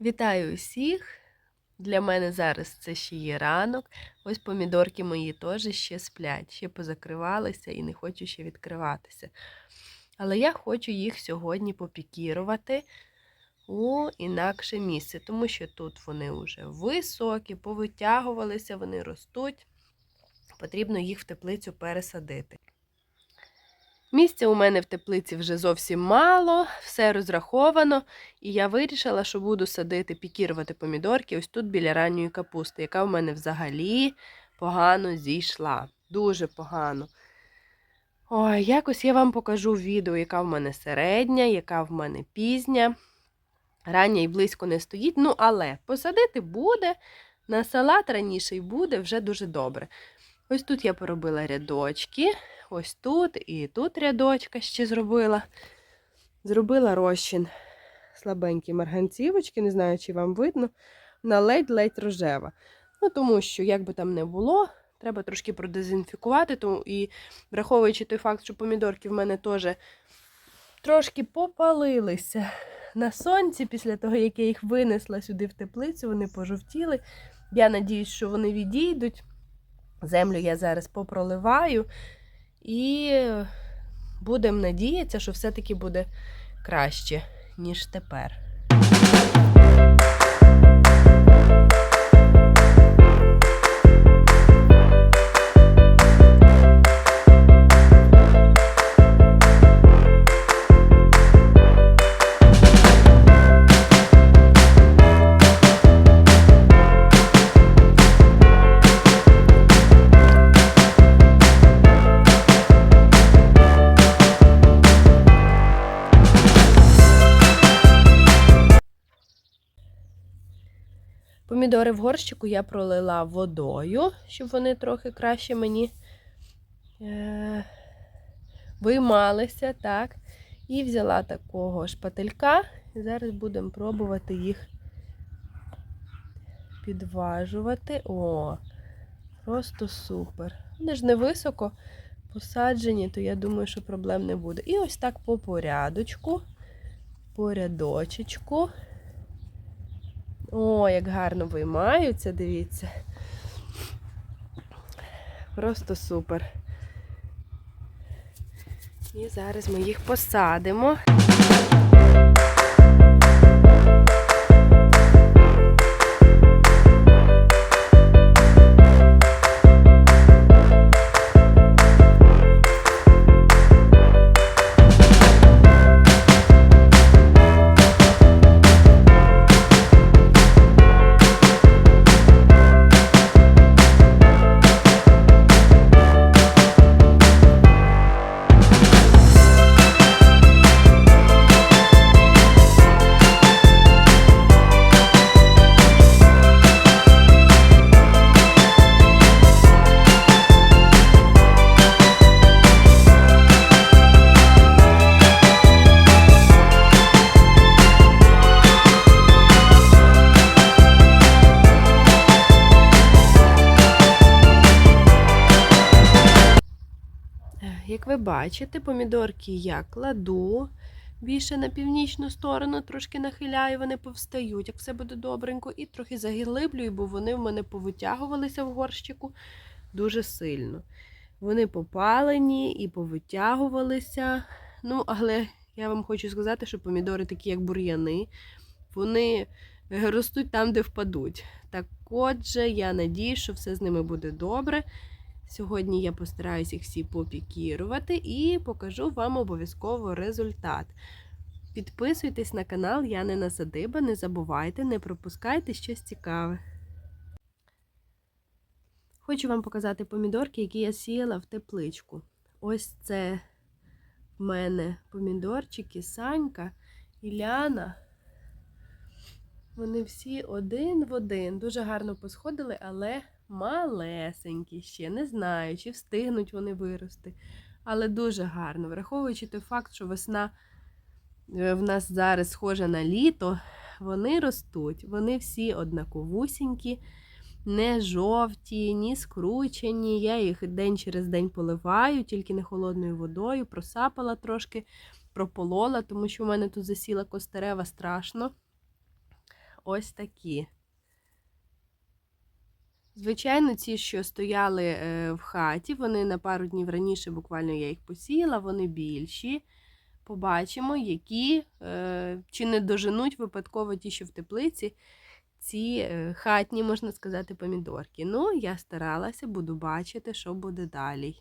Вітаю усіх! Для мене зараз це ще є ранок. Ось помідорки мої теж ще сплять, ще позакривалися і не хочу ще відкриватися. Але я хочу їх сьогодні попікірувати у інакше місце, тому що тут вони вже високі, повитягувалися, вони ростуть. Потрібно їх в теплицю пересадити. Місця у мене в теплиці вже зовсім мало, все розраховано, і я вирішила, що буду садити, пікірувати помідорки ось тут біля ранньої капусти, яка в мене взагалі погано зійшла. Дуже погано. Ой, якось я вам покажу відео, яка в мене середня, яка в мене пізня. Рання і близько не стоїть, ну але посадити буде. На салат раніше й буде вже дуже добре. Ось тут я поробила рядочки, ось тут і тут рядочка ще зробила. Зробила розчин слабенькі марганцівочки, не знаю, чи вам видно, вона ледь-ледь рожева. Ну, тому що, як би там не було, треба трошки продезінфікувати. Тому і враховуючи той факт, що помідорки в мене теж трошки попалилися на сонці після того, як я їх винесла сюди в теплицю, вони пожовтіли. Я надіюсь, що вони відійдуть. Землю я зараз попроливаю і будемо надіятися, що все-таки буде краще, ніж тепер. Помідори в горщику я пролила водою, щоб вони трохи краще мені е- виймалися. так. І взяла такого шпателька. І зараз будемо пробувати їх підважувати. О, просто супер. Вони ж не високо посаджені, то я думаю, що проблем не буде. І ось так по порядочку, по рядочечку. О, як гарно виймаються, дивіться. Просто супер. І зараз ми їх посадимо. Як ви бачите, помідорки я кладу більше на північну сторону, трошки нахиляю, вони повстають, як все буде добренько, і трохи заглиблюю, бо вони в мене повитягувалися в горщику дуже сильно. Вони попалені і повитягувалися. Ну, але я вам хочу сказати, що помідори такі, як бур'яни, вони ростуть там, де впадуть. Так отже, я надію, що все з ними буде добре. Сьогодні я постараюсь їх всі попікірувати і покажу вам обов'язково результат. Підписуйтесь на канал Янина Садиба, не забувайте, не пропускайте щось цікаве. Хочу вам показати помідорки, які я сіяла в тепличку. Ось це в мене помідорчики, Санька, Іляна. Вони всі один в один. Дуже гарно посходили, але малесенькі ще. Не знаю, чи встигнуть вони вирости. Але дуже гарно. Враховуючи той факт, що весна в нас зараз схожа на літо, вони ростуть. Вони всі однаковусінькі, не жовті, ні скручені. Я їх день через день поливаю, тільки не холодною водою, просапала трошки, прополола, тому що в мене тут засіла костерева страшно. ось такі. Звичайно, ці, що стояли е, в хаті, вони на пару днів раніше, буквально я їх посіяла, вони більші. Побачимо, які е, чи не доженуть випадково ті, що в теплиці, ці е, хатні, можна сказати, помідорки. Ну, я старалася, буду бачити, що буде далі.